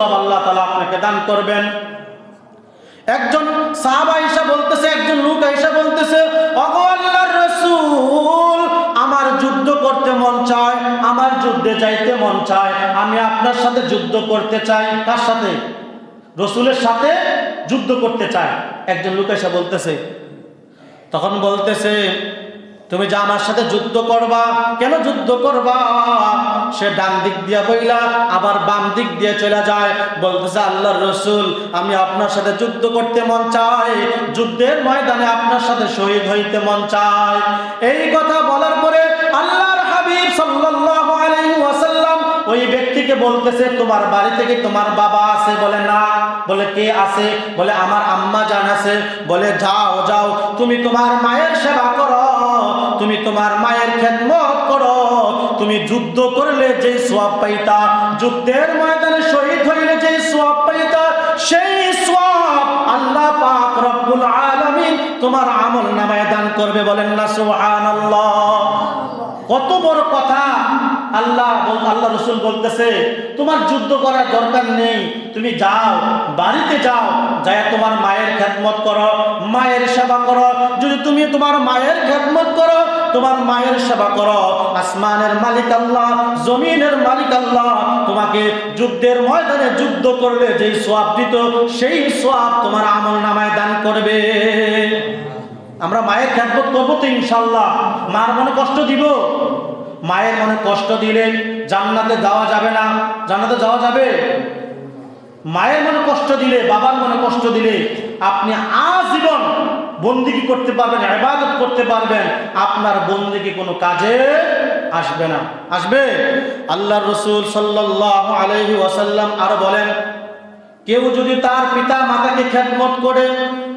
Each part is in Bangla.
আল্লাহ তালা আপনাকে দান করবেন। একজন সাহাবা এসে বলতেছে, একজন লোক এসে বলতেছে, "ওগো আল্লাহর রাসূল, আমার যুদ্ধ করতে মন চায়, আমার যুদ্ধে যাইতে মন চায়, আমি আপনার সাথে যুদ্ধ করতে চাই। কার সাথে? রসুলের সাথে যুদ্ধ করতে চায়। একজন লোক বলতেছে, তখন বলতেছে তুমি যে আমার সাথে যুদ্ধ করবা, কেন যুদ্ধ করবা? সে ডান দিক দিয়ে বইলা, আবার বাম দিক দিয়ে চলে যায়। বলতেছে, আল্লাহর রসুল, আমি আপনার সাথে যুদ্ধ করতে মন চাই যুদ্ধের ময়দানে আপনার সাথে শহীদ হইতে মন চাই এই কথা বলার পরে আল্লাহর হাবিব সাল্লাল্লাহু আলাইহি ওয়াসাল্লাম ওই ব্যক্তিকে বলতেছে, তোমার বাড়ি থেকে তোমার বাবা আছে? বলে, না। বলে, কে আছে? বলে, আমার আম্মা জান আছে। বলে, যাও যাও। তুমি তোমার মায়ের সেবা তুমি তোমার মায়ের খেদমত করো। তুমি যুদ্ধ করলে যে সোয়াব পাইতা, যুদ্ধের ময়দানে শহীদ হইলে যে সোয়াব পাইতা, সেই সোয়াব আল্লাহ পাক রব্বুল আলামিন তোমার আমল নামায় দান করবে বলেন না, সুবহানাল্লাহ। কত বড় কথা। আল্লাহ আল্লাহ রসুল বলতেছে, তোমার যুদ্ধ করার দরকার নেই, তুমি যাও, বাড়িতে যাও যায় তোমার মায়ের খেদমত করো, মায়ের সেবা করো। যদি তুমি তোমার মায়ের খেদমত করো, তোমার মায়ের সেবা করো। আসমানের মালিক আল্লাহ, জমিনের মালিক আল্লাহ, তোমাকে যুদ্ধের ময়দানে যুদ্ধ করলে যেই সোয়াব দিত, সেই সোয়াব তোমার আমল নামায় দান করবে। আমরা মায়ের খ্যাতবোধ করব তো ইনশাল্লাহ। মার মনে কষ্ট দিব? মায়ের মনে কষ্ট দিলে জান্নাতে যাওয়া যাবে না। জান্নাতে যাওয়া যাবে? মায়ের মনে কষ্ট দিলে, বাবার মনে কষ্ট দিলে আপনি আজীবন বন্দিগি করতে পারবেন, ইবাদত করতে পারবেন। আপনার বন্দিগি কোনো কাজে আসবে না। আসবে? আল্লাহ রসুল সাল্লাল্লাহু আলাইহি ওয়াসাল্লাম আরও বলেন কেউ যদি তার পিতা মাতাকে খেদমত করে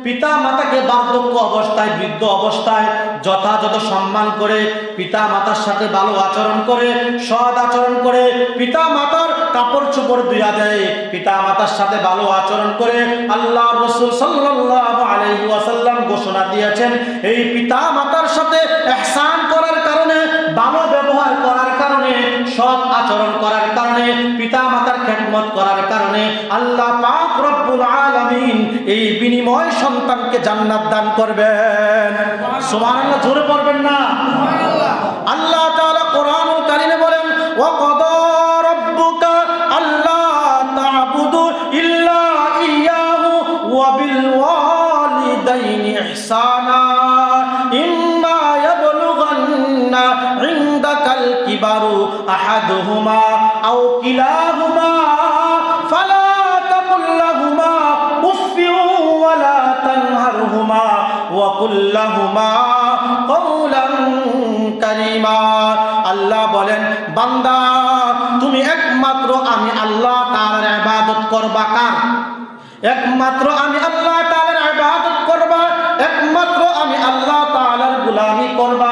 পিতা মাতাকে বার্ধক্য অবস্থায়, বৃদ্ধ অবস্থায় যথাযথ সম্মান করে পিতা মাতার সাথে ভালো আচরণ করে, সৎ আচরণ করে পিতা মাতার কাপড় চোপড় দুইয়া দেয় পিতা মাতার সাথে ভালো আচরণ করে আল্লাহ রসুল ওয়াসাল্লাম ঘোষণা দিয়েছেন, এই পিতা মাতার সাথে এহসান করার কারণে, ভালো ব্যবহার করার কারণে, সৎ আচরণ করার কারণে পিতা মাতার খেদমত করার কারণে আল্লাহ পাক রব্বুল আলামিন এই বিনিময় সন্তানকে জান্নাত দান করবেন। সুবহানাল্লাহ, জোরে পড়বেন না? আল্লাহ তাআলা কোরআনুল কারীমে বলেন, ওয়া কাদা রাব্বুকা আল্লা তা'বুদু ইল্লা ইয়্যাহু ওয়া বিল ওয়ালিদাইনি ইহসানা। আহাদুহুমা আও কিলাহুমা। আল্লাহ বলেন, বান্দা, তুমি একমাত্র আমি আল্লাহ তাআলার ইবাদত করবা কার? একমাত্র আমি আল্লাহ তাআলার ইবাদত করবা, একমাত্র আমি আল্লাহ তাআলার গোলামি করবা,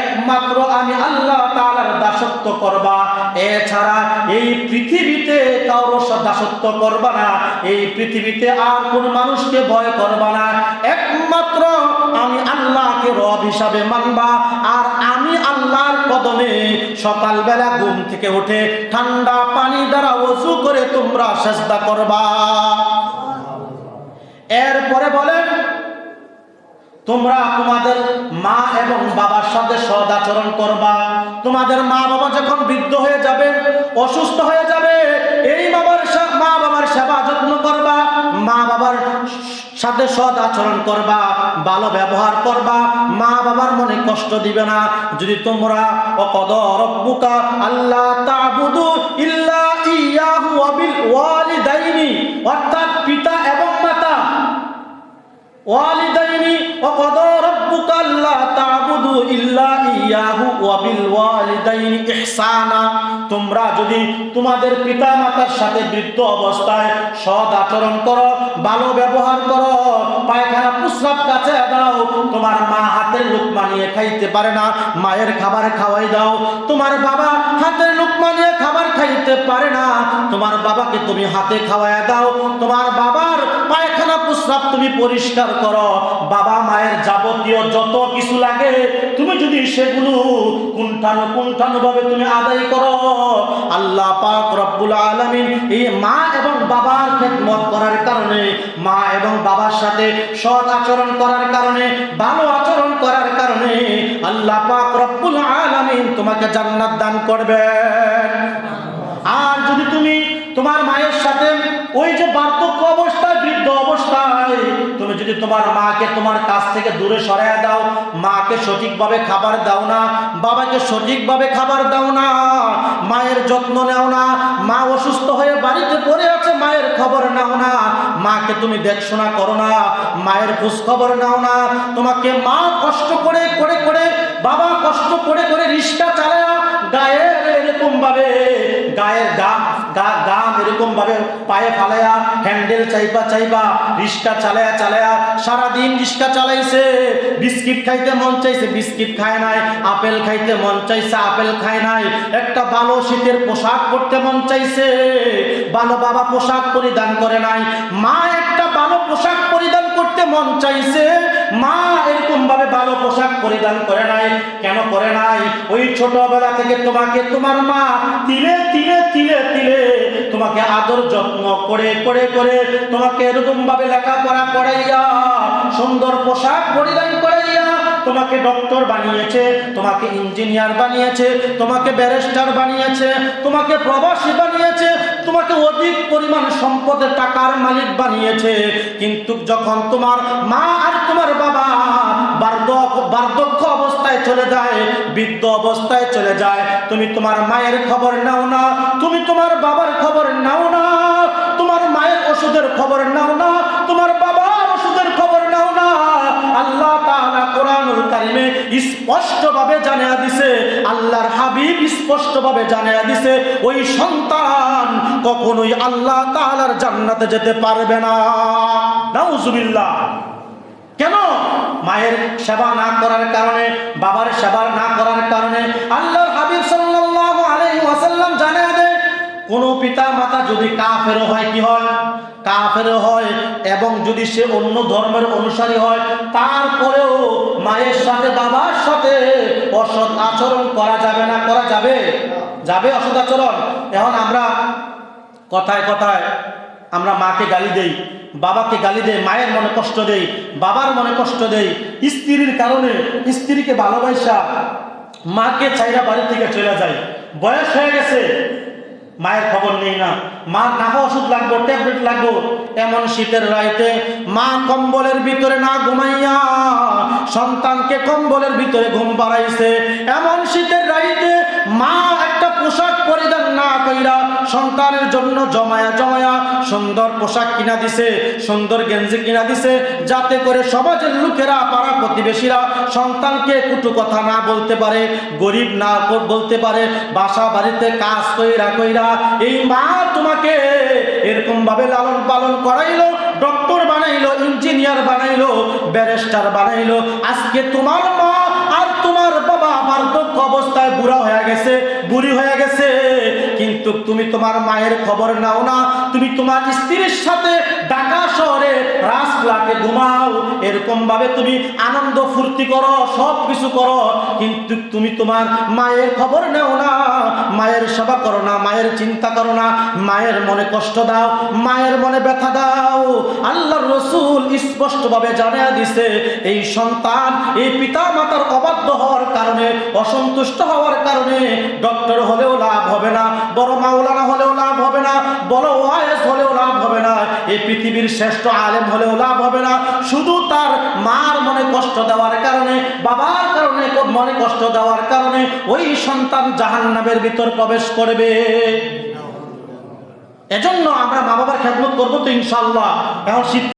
একমাত্র আমি আল্লাহ তাআলার দাসত্ব করবা। এছাড়া এই পৃথিবীতে কারও দাসত্ব করবা না, এই পৃথিবীতে আর কোন মানুষকে ভয় করবা না। একমাত্র আল্লাহকে রব হিসাবে মানবা। আর আমি আল্লাহর কদমে সকালবেলা ঘুম থেকে উঠে ঠান্ডা পানি দ্বারা ওযু করে তোমরা সেজদা করবা। এরপরে বলেন, তোমরা তোমাদের মা এবং বাবার সাথে সদাচরণ করবা। তোমাদের মা বাবা যখন বৃদ্ধ হয়ে যাবে, অসুস্থ হয়ে যাবে, এই বাবার মা বাবার সেবা যত্ন করবা। মা বাবার সাথে সৎ আচরণ করবা, ভালো ব্যবহার করবা, মা বাবার মনে কষ্ট দিবে না। যদি তোমরা অকদ রব্বুকা আল্লাহ তাবুদু ইল্লা ইয়াহু ওয়াবিল ওয়ালিদাইনি অর্থাৎ পিতা এবং মাতা, ওয়ালিদাইনি অকদ রব্বুকা আল্লাহ তাবুদু ইল্লা তোমরা যদি তোমাদের পিতা মাতার সাথে বৃদ্ধ অবস্থায় সৎ আচরণ করো, ভালো ব্যবহার করো, পায়খানা প্রস্রাব কাছে দাও, তোমার মা হাতের লুকমা মানিয়ে খাইতে পারে না, মায়ের খাবার খাওয়াই দাও, তোমার বাবা হাতের লুকমা মানিয়ে খাবার খাইতে পারে না, তোমার বাবাকে তুমি হাতে খাওয়াই দাও, তোমার বাবার পায়ে প্রস্রাব তুমি পরিষ্কার করো। বাবা মায়ের যাবতীয় যত কিছু লাগে, তুমি যদি সেগুলো কুণ্ঠানো ভাবে তুমি আদায় করো, আল্লাহ পাক রব্বুল আলামিন এই মা এবং বাবার খেদমত করার কারণে, মা এবং বাবার সাথে সৎ আচরণ করার কারণে, ভালো আচরণ করার কারণে আল্লাহ পাক রব্বুল আলামিন তোমাকে জান্নাত দান করবেন। আর যদি তুমি তোমার মায়ের সাথে ওই যে বার্ধক্য তুমি যদি তোমার মাকে তোমার কাছ থেকে দূরে সরায় দাও, মাকে সঠিকভাবে খাবার দাও না, বাবাকে সঠিকভাবে খাবার দাও না, মায়ের যত্ন নেও না, মা অসুস্থ হয়ে বাড়িতে পড়ে আছে, মায়ের খবর নাও না, মাকে তুমি দেখশোনা করো না, মায়ের খোঁজ খবর নাও না, তোমাকে মা কষ্ট করে করে করে, বাবা কষ্ট করে করে রিক্সা চালায় গায়ের এরকম ভাবে গায়ের গাম গা এরকম ভাবে পায়ে ফালায়া হ্যান্ডেল চাইবা চাইবা রিক্সা চালায়া চালায়া সারাদিন রিক্সা চালাইছে। বিস্কিট খাইতে মন চাইছে, বিস্কিট খায় নাই, আপেল খাইতে মন চাইছে, আপেল খায় নাই। একটা ভালো শীতের পোশাক পরতে মন চাইছে, ভালো বাবা পোশাক পরিধান করে নাই। মা একটা ভালো পোশাক পরিধান করতে মন চাইছে, মা এরকম পোশাক পরিধান করে নাই। কেন করে নাই? ওই ছোটবেলা থেকে তোমাকে তোমার মা তিলে তিলে তিলে তিলে তোমাকে আদর যত্ন করে করে করে তোমাকে এরকম ভাবে লেখাপড়া করাইয়া, সুন্দর পোশাক পরিধান করাইয়া তোমাকে ডক্টর বানিয়েছে, তোমাকে ইঞ্জিনিয়ার বানিয়েছে, তোমাকে ব্যারিস্টার বানিয়েছে, তোমাকে প্রবাসী বানিয়েছে, তোমাকে অধিক পরিমাণ সম্পদের টাকার মালিক বানিয়েছে। কিন্তু যখন তোমার মা আর তোমার বাবা বার্ধক্য অবস্থায় চলে যায়, বৃদ্ধ অবস্থায় চলে যায়। তুমি তোমার মায়ের খবর নাও না, তুমি তোমার বাবার খবর নাও না, তোমার মায়ের ওষুধের খবর নাও না, তোমার বাবার ওষুধের খবর নাও না। আল্লাহ তাআলা কোরআনুল স্পষ্টভাবে জানিয়ে দিছে, আল্লাহর হাবিব স্পষ্টভাবে জানিয়ে দিছে, ওই সন্তান কখনোই আল্লাহ তাআলার জান্নাতে যেতে পারবে না। নাউজুবিল্লাহ। কেন? মায়ের সেবা না করার কারণে, বাবার সেবা না করার কারণে আল্লাহ হাবিব সাল্লাল্লাহু আলাইহি ওয়াসাল্লাম জানিয়ে কোন পিতা মাতা যদি কাফের হয়, কি হয়? কাফের হয় এবং যদি সে অন্য ধর্মের অনুসারী হয়, তারপরেও মায়ের সাথে, বাবার সাথে অসৎ আচরণ করা যাবে না, করা যাবে? যাবে অসৎ আচরণ? এখন আমরা কথায় কথায় আমরা মাকে গালি দেই, বাবাকে গালি দেয় মায়ের মনে কষ্ট দেই, বাবার মনে কষ্ট দেই, স্ত্রীর কারণে স্ত্রীকে ভালোবাসা মাকে চাইরা বাড়ি থেকে চলে যায়। বয়স হয়ে গেছে, মায়ের খবর নেই না। মা নাফা ওষুধ লাগবো, ট্যাবলেট লাগবো, এমন শীতের রাইতে মা কম্বলের ভিতরে না ঘুমাইয়া সন্তানকে কম্বলের ভিতরে ঘুম পাড়াইছে এমন শীতের রাইতে মা একটা পোশাক পরিধান না কইরা সন্তানের জন্য জমায়া জমায়া সুন্দর পোশাক কিনা দিছে, সুন্দর গেঞ্জি কিনা দিছে, যাতে করে সমাজের লোকেরা, পাড়া প্রতিবেশীরা সন্তানকে কুটু কথা না বলতে পারে, গরিব না বলতে পারে, বাসা বাড়িতে কাজ কইরা কইরা এই মা তোমাকে এরকম ভাবে লালন পালন করাইলো, ডক্টর বানাইলো, ইঞ্জিনিয়ার বানাইলো, ব্যারিস্টার বানাইলো, আজকে তোমার মা আর তোমার বাবা আমার বার্ধক্য অবস্থায় বুড়া হয়ে গেছে, বুড়ি হয়ে গেছে। কিন্তু তুমি তোমার মায়ের খবর নাও না। তুমি তোমার স্ত্রীর সাথে ঢাকা শহরে রাজপ্লাটে ঘুমাও। এরকম ভাবে তুমি আনন্দ ফুর্তি করো সব কিছু করো। কিন্তু তুমি তোমার মায়ের খবর নাও না। মায়ের সেবা করো না, মায়ের চিন্তা করো না। মায়ের মনে কষ্ট দাও, মায়ের মনে ব্যথা দাও। আল্লাহর রসুল স্পষ্টভাবে জানিয়ে দিছে, এই সন্তান এই পিতা মাতার অবাধ্য হওয়ার কারণে, অসন্তুষ্ট হওয়ার কারণে, ডক্টর হলেও লাভ হবে না। বড় মাওলানা হলেও লাভ হবে না, বড় ওয়াইস হলেও লাভ হবে না, এই পৃথিবীর শ্রেষ্ঠ আলেম হলেও লাভ হবে না। শুধু তার মার মনে কষ্ট দেওয়ার কারণে, বাবার কারণে মনে কষ্ট দেওয়ার কারণে, ওই সন্তান জাহান্নামের ভিতর প্রবেশ করবে। এজন্য আমরা মা বাবার খেদমত করব তো ইনশাল্লাহ এখন